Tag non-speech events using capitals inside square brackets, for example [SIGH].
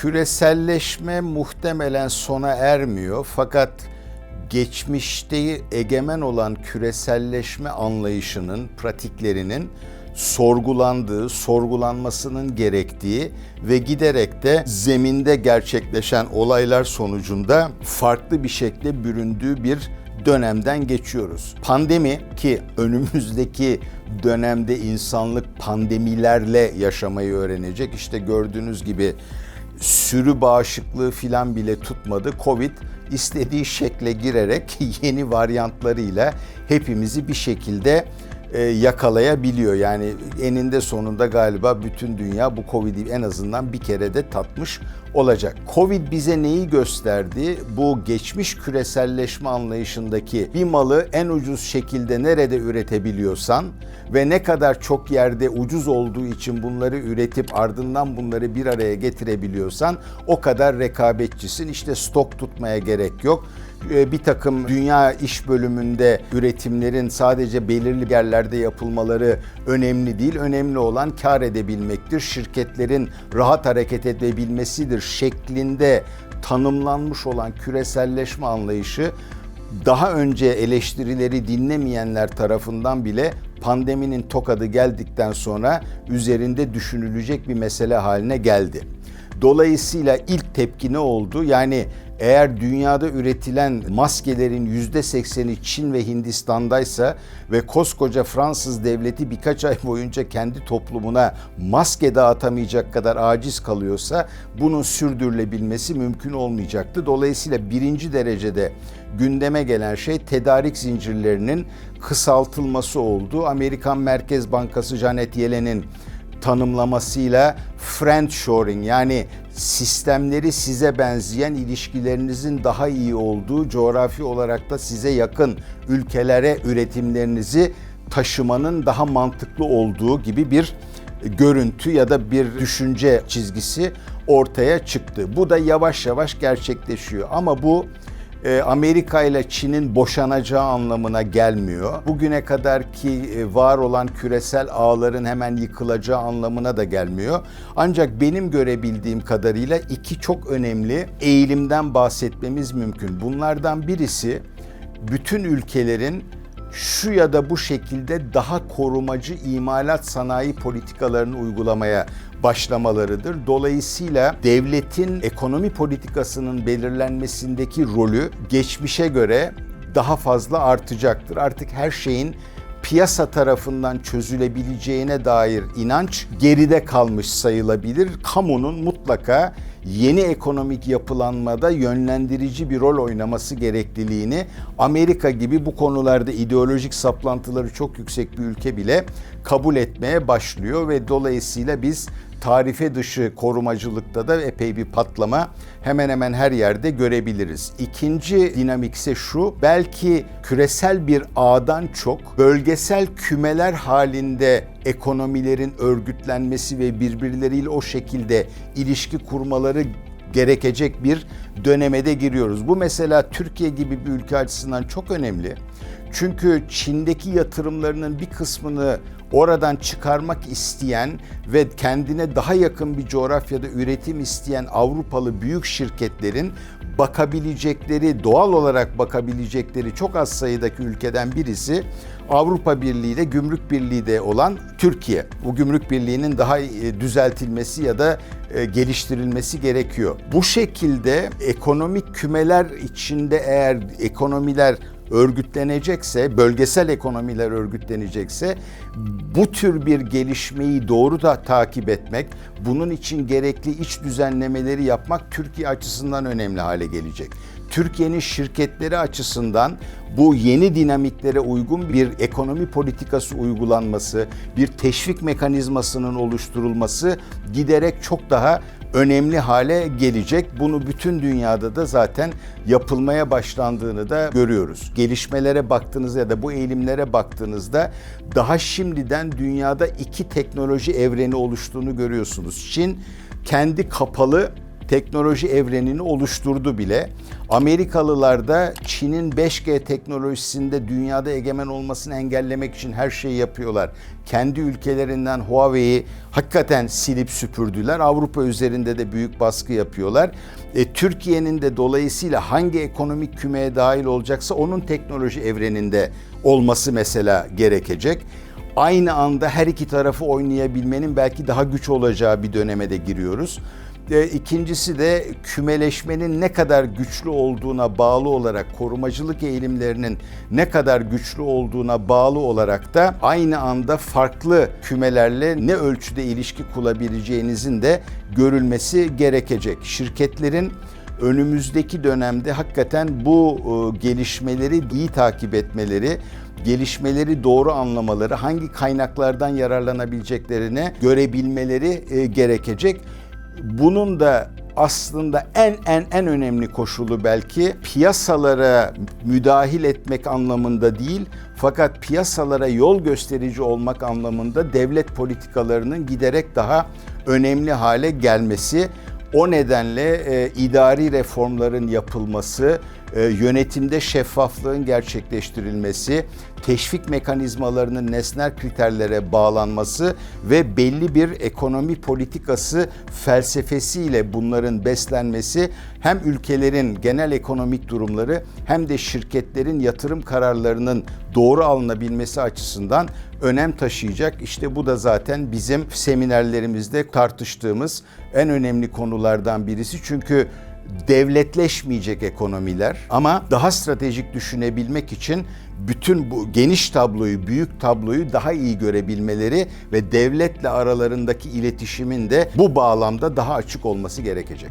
Küreselleşme muhtemelen sona ermiyor fakat geçmişte egemen olan küreselleşme anlayışının, pratiklerinin sorgulandığı, sorgulanmasının gerektiği ve giderek de zeminde gerçekleşen olaylar sonucunda farklı bir şekilde büründüğü bir dönemden geçiyoruz. Pandemi ki önümüzdeki dönemde insanlık pandemilerle yaşamayı öğrenecek. İşte gördüğünüz gibi sürü bağışıklığı filan bile tutmadı. Covid istediği şekle girerek [LAUGHS] yeni varyantlarıyla hepimizi bir şekilde e, yakalayabiliyor. Yani eninde sonunda galiba bütün dünya bu Covid'i en azından bir kere de tatmış olacak. Covid bize neyi gösterdi? Bu geçmiş küreselleşme anlayışındaki bir malı en ucuz şekilde nerede üretebiliyorsan ve ne kadar çok yerde ucuz olduğu için bunları üretip ardından bunları bir araya getirebiliyorsan o kadar rekabetçisin. İşte stok tutmaya gerek yok e, bir takım dünya iş bölümünde üretimlerin sadece belirli yerlerde yapılmaları önemli değil. Önemli olan kar edebilmektir. Şirketlerin rahat hareket edebilmesidir şeklinde tanımlanmış olan küreselleşme anlayışı daha önce eleştirileri dinlemeyenler tarafından bile pandeminin tokadı geldikten sonra üzerinde düşünülecek bir mesele haline geldi. Dolayısıyla ilk tepki ne oldu? Yani eğer dünyada üretilen maskelerin yüzde sekseni Çin ve Hindistan'daysa ve koskoca Fransız devleti birkaç ay boyunca kendi toplumuna maske dağıtamayacak kadar aciz kalıyorsa bunun sürdürülebilmesi mümkün olmayacaktı. Dolayısıyla birinci derecede gündeme gelen şey tedarik zincirlerinin kısaltılması oldu. Amerikan Merkez Bankası Janet Yellen'in tanımlamasıyla friendshoring yani sistemleri size benzeyen ilişkilerinizin daha iyi olduğu coğrafi olarak da size yakın ülkelere üretimlerinizi taşımanın daha mantıklı olduğu gibi bir görüntü ya da bir düşünce çizgisi ortaya çıktı. Bu da yavaş yavaş gerçekleşiyor ama bu Amerika ile Çin'in boşanacağı anlamına gelmiyor. Bugüne kadar ki e, var olan küresel ağların hemen yıkılacağı anlamına da gelmiyor. Ancak benim görebildiğim kadarıyla iki çok önemli eğilimden bahsetmemiz mümkün. Bunlardan birisi bütün ülkelerin şu ya da bu şekilde daha korumacı imalat sanayi politikalarını uygulamaya başlamalarıdır. Dolayısıyla devletin ekonomi politikasının belirlenmesindeki rolü geçmişe göre daha fazla artacaktır. Artık her şeyin piyasa tarafından çözülebileceğine dair inanç geride kalmış sayılabilir. Kamunun mutlaka yeni ekonomik yapılanmada yönlendirici bir rol oynaması gerekliliğini Amerika gibi bu konularda ideolojik saplantıları çok yüksek bir ülke bile kabul etmeye başlıyor ve dolayısıyla biz tarife dışı korumacılıkta da epey bir patlama hemen hemen her yerde görebiliriz. İkinci dinamik ise şu, belki küresel bir ağdan çok bölgesel kümeler halinde ekonomilerin örgütlenmesi ve birbirleriyle o şekilde ilişki kurmaları gerekecek bir dönemede giriyoruz. Bu mesela Türkiye gibi bir ülke açısından çok önemli. Çünkü Çin'deki yatırımlarının bir kısmını oradan çıkarmak isteyen ve kendine daha yakın bir coğrafyada üretim isteyen Avrupalı büyük şirketlerin bakabilecekleri, doğal olarak bakabilecekleri çok az sayıdaki ülkeden birisi Avrupa Birliği ile Gümrük Birliği de olan Türkiye. Bu Gümrük Birliği'nin daha e, düzeltilmesi ya da e, geliştirilmesi gerekiyor. Bu şekilde ekonomik kümeler içinde eğer ekonomiler örgütlenecekse, bölgesel ekonomiler örgütlenecekse bu tür bir gelişmeyi doğru da takip etmek, bunun için gerekli iç düzenlemeleri yapmak Türkiye açısından önemli hale gelecek. Türkiye'nin şirketleri açısından bu yeni dinamiklere uygun bir ekonomi politikası uygulanması, bir teşvik mekanizmasının oluşturulması giderek çok daha önemli hale gelecek. Bunu bütün dünyada da zaten yapılmaya başlandığını da görüyoruz. Gelişmelere baktığınızda ya da bu eğilimlere baktığınızda daha şimdiden dünyada iki teknoloji evreni oluştuğunu görüyorsunuz. Çin kendi kapalı teknoloji evrenini oluşturdu bile. Amerikalılar da Çin'in 5G teknolojisinde dünyada egemen olmasını engellemek için her şeyi yapıyorlar. Kendi ülkelerinden Huawei'yi hakikaten silip süpürdüler. Avrupa üzerinde de büyük baskı yapıyorlar. E, Türkiye'nin de dolayısıyla hangi ekonomik kümeye dahil olacaksa onun teknoloji evreninde olması mesela gerekecek aynı anda her iki tarafı oynayabilmenin belki daha güç olacağı bir döneme de giriyoruz. E, İkincisi de kümeleşmenin ne kadar güçlü olduğuna bağlı olarak korumacılık eğilimlerinin ne kadar güçlü olduğuna bağlı olarak da aynı anda farklı kümelerle ne ölçüde ilişki kurabileceğinizin de görülmesi gerekecek. Şirketlerin önümüzdeki dönemde hakikaten bu e, gelişmeleri iyi takip etmeleri, gelişmeleri doğru anlamaları, hangi kaynaklardan yararlanabileceklerini görebilmeleri e, gerekecek. Bunun da aslında en en en önemli koşulu belki piyasalara müdahil etmek anlamında değil fakat piyasalara yol gösterici olmak anlamında devlet politikalarının giderek daha önemli hale gelmesi. O nedenle e, idari reformların yapılması, e, yönetimde şeffaflığın gerçekleştirilmesi, teşvik mekanizmalarının nesnel kriterlere bağlanması ve belli bir ekonomi politikası felsefesiyle bunların beslenmesi hem ülkelerin genel ekonomik durumları hem de şirketlerin yatırım kararlarının doğru alınabilmesi açısından önem taşıyacak. İşte bu da zaten bizim seminerlerimizde tartıştığımız en önemli konulardan birisi. Çünkü devletleşmeyecek ekonomiler ama daha stratejik düşünebilmek için bütün bu geniş tabloyu, büyük tabloyu daha iyi görebilmeleri ve devletle aralarındaki iletişimin de bu bağlamda daha açık olması gerekecek.